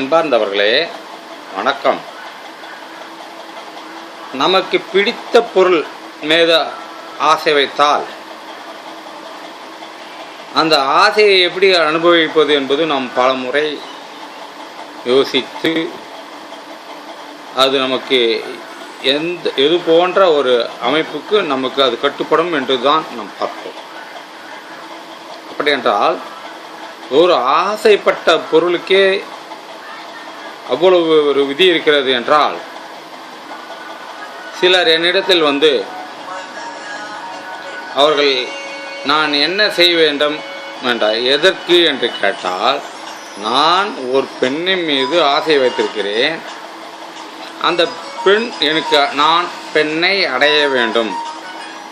அன்பார்ந்தவர்களே வணக்கம். நமக்கு பிடித்த பொருள் மீது ஆசை வைத்தால் அந்த ஆசையை எப்படி அனுபவிப்பது என்பது நாம் பல முறை யோசித்து அது நமக்கு எந்த எது போன்ற ஒரு அமைப்புக்கு நமக்கு அது கட்டுப்படும் என்று தான் நாம் பார்ப்போம். அப்படி என்றால் ஒரு ஆசைப்பட்ட பொருளுக்கே அவ்வளவு ஒரு விதி இருக்கிறது என்றால் சிலர் என்னிடத்தில் வந்து அவர்கள் நான் என்ன செய்ய வேண்டும் வேண்டாம் எதற்கு என்று கேட்டால் நான் ஒரு பெண்ணின் மீது ஆசை வைத்திருக்கிறேன். அந்த பெண் எனக்கு நான் பெண்ணை அடைய வேண்டும்.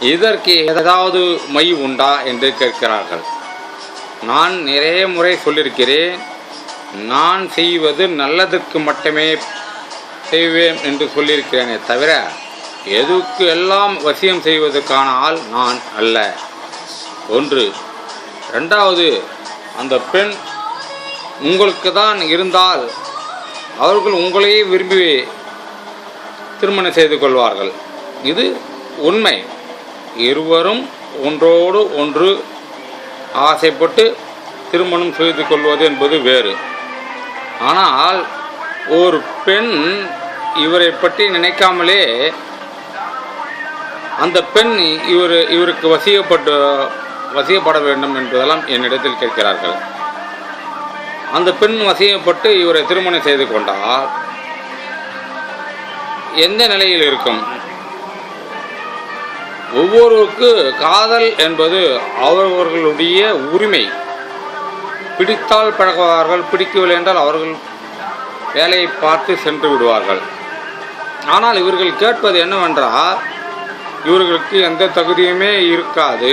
இதற்கு ஏதாவது மை உண்டா? என்று கேட்கிறார்கள். நான் நிறைய முறை சொல்லியிருக்கிறேன். நான் செய்வது நல்லதற்கு மட்டுமே செய்வேன் என்று சொல்லியிருக்கிறேனே தவிர எதுக்கு எல்லாம் வசியம் செய்வதற்கான ஆள் நான் அல்ல. ஒன்று. ரெண்டாவது அந்த பெண் உங்களுக்கு தான் இருந்தால் அவர்கள் உங்களையே விரும்பி திருமணம் செய்து கொள்வார்கள். இது உண்மை. இருவரும் ஒன்றோடு ஒன்று ஆசைப்பட்டு திருமணம் செய்து கொள்வது என்பது வேறு. ஆனால் ஒரு பெண் இவரை பற்றி நினைக்காமலே அந்த பெண் இவர் இவருக்கு வசியப்பட்டு வசியப்பட வேண்டும் என்பதெல்லாம் என்னிடத்தில் கேட்கிறார்கள். அந்த பெண் வசியப்பட்டு இவரை திருமணம் செய்து கொண்டால் எந்த நிலையில் இருக்கும்? ஒவ்வொருவருக்கு காதல் என்பது அவர்களுடைய உரிமை. பிடித்தால் பழகுவார்கள் பிடிக்கவில்லை என்றால் அவர்கள் வேலையை பார்த்து சென்று விடுவார்கள். ஆனால் இவர்கள் கேட்பது என்னவென்றால் இவர்களுக்கு எந்த தகுதியுமே இருக்காது.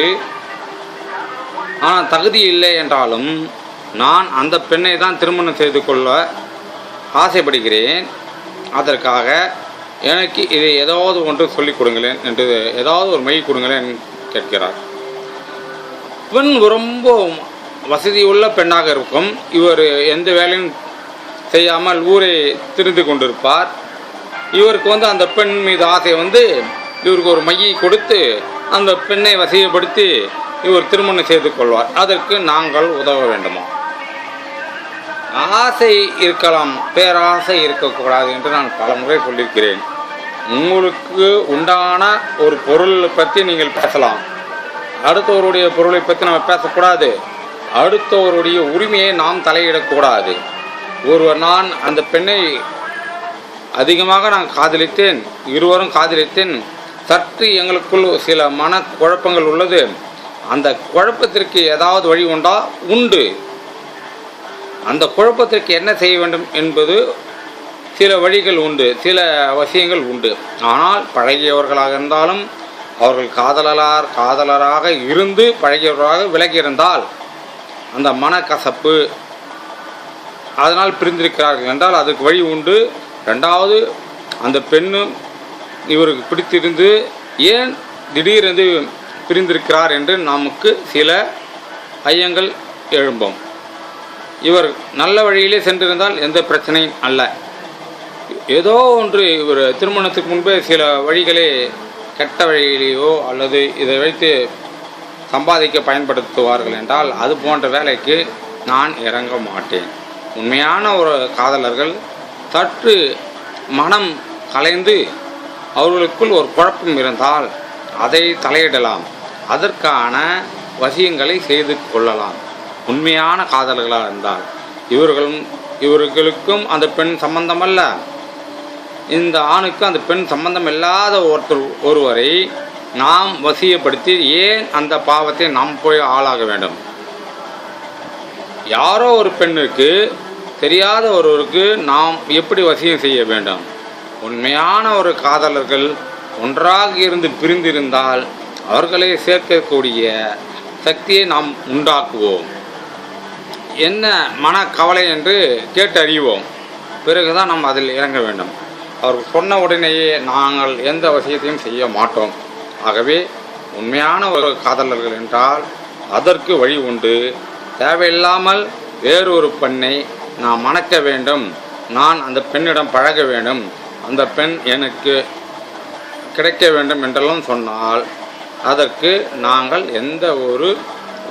ஆனால் தகுதி இல்லை என்றாலும் நான் அந்த பெண்ணை தான் திருமணம் செய்து கொள்ள ஆசைப்படுகிறேன். அதற்காக எனக்கு இதை ஏதாவது ஒன்று சொல்லிக் கொடுங்களேன் என்று ஏதாவது ஒரு மை கொடுங்களேன் கேட்கிறார். பெண் ரொம்ப வசதியுள்ள பெண்ணாக இருக்கும். இவர் எந்த வேலையும் செய்யாமல் ஊரை திரிந்து கொண்டிருப்பார். இவருக்கு வந்து அந்த பெண் மீது ஆசை வந்து இவருக்கு ஒரு மையை கொடுத்து அந்த பெண்ணை வசதிப்படுத்தி இவர் திருமணம் செய்து கொள்வார். அதற்கு நாங்கள் உதவ வேண்டுமா? ஆசை இருக்கலாம் பேராசை இருக்கக்கூடாது என்று நான் பலமுறை சொல்லியிருக்கிறேன். உங்களுக்கு உண்டான ஒரு பொருளை பற்றி நீங்கள் பேசலாம். அடுத்தவருடைய பொருளை பற்றி நம்ம பேசக்கூடாது. அடுத்தவருடைய உரிமையை நாம் தலையிடக்கூடாது. ஒருவர் நான் அந்த பெண்ணை அதிகமாக நான் காதலித்தேன் இருவரும் காதலித்தேன். சற்று எங்களுக்குள் சில மன குழப்பங்கள் உள்ளது. அந்த குழப்பத்திற்கு ஏதாவது வழி உண்டா? உண்டு. அந்த குழப்பத்திற்கு என்ன செய்ய வேண்டும் என்பது சில வழிகள் உண்டு சில அவசியங்கள் உண்டு. ஆனால் பழகியவர்களாக இருந்தாலும் அவர்கள் காதலரார் காதலராக இருந்து பழகியவர்களாக விலகி இருந்தால் அந்த மனக்கசப்பு அதனால் பிரிந்திருக்கிறார்கள் என்றால் அதுக்கு வழி உண்டு. ரெண்டாவது அந்த பெண்ணும் இவருக்கு பிடித்திருந்து ஏன் திடீரென்று பிரிந்திருக்கிறார் என்று நமக்கு சில ஐயங்கள் எழும்பும். இவர் நல்ல வழியிலே சென்றிருந்தால் எந்த பிரச்சனையும் அல்ல. ஏதோ ஒன்று இவர் திருமணத்துக்கு முன்பே சில வழிகளே கெட்ட வழியிலேயோ அல்லது இதை வைத்து சம்பாதிக்க பயன்படுத்துவார்கள் என்றால் அது போன்ற வேலைக்கு நான் இறங்க மாட்டேன். உண்மையான ஒரு காதலர்கள் சற்று மனம் கலைந்து அவர்களுக்குள் ஒரு குழப்பம் இருந்தால் அதை தலையிடலாம். அதற்கான வசியங்களை செய்து கொள்ளலாம். உண்மையான காதலர்களாக இருந்தால். இவர்களும் இவர்களுக்கும் அந்த பெண் சம்பந்தமல்ல. இந்த ஆணுக்கு அந்த பெண் சம்பந்தம் இல்லாத ஒருத்தர் ஒருவரை நாம் வசியப்படுத்தி ஏன் அந்த பாவத்தை நாம் போய் ஆளாக வேண்டும்? யாரோ ஒரு பெண்ணுக்கு தெரியாத ஒருவருக்கு நாம் எப்படி வசியம் செய்ய வேண்டும்? உண்மையான ஒரு காதலர்கள் ஒன்றாக இருந்து பிரிந்திருந்தால் அவர்களை சேர்க்கக்கூடிய சக்தியை நாம் உண்டாக்குவோம். என்ன மனக்கவலை என்று கேட்டு அறிவோம் பிறகுதான் நாம் அதில் இறங்க வேண்டும். அவர் சொன்ன உடனேயே நாங்கள் எந்த விஷயத்தையும் செய்ய மாட்டோம். ஆகவே உண்மையான ஒரு காதலர்கள் என்றால் அதற்கு வழி உண்டு. தேவையில்லாமல் வேறொரு பெண்ணை நான் மணக்க வேண்டும். நான் அந்த பெண்ணிடம் பழக வேண்டும். அந்த பெண் எனக்கு கிடைக்க வேண்டும் என்றெல்லாம் சொன்னால் அதற்கு நாங்கள் எந்த ஒரு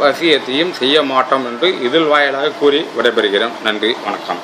வசியத்தையும் செய்ய மாட்டோம் என்று இதில் வாயிலாக கூறி விடைபெறுகிறோம் நன்றி வணக்கம்.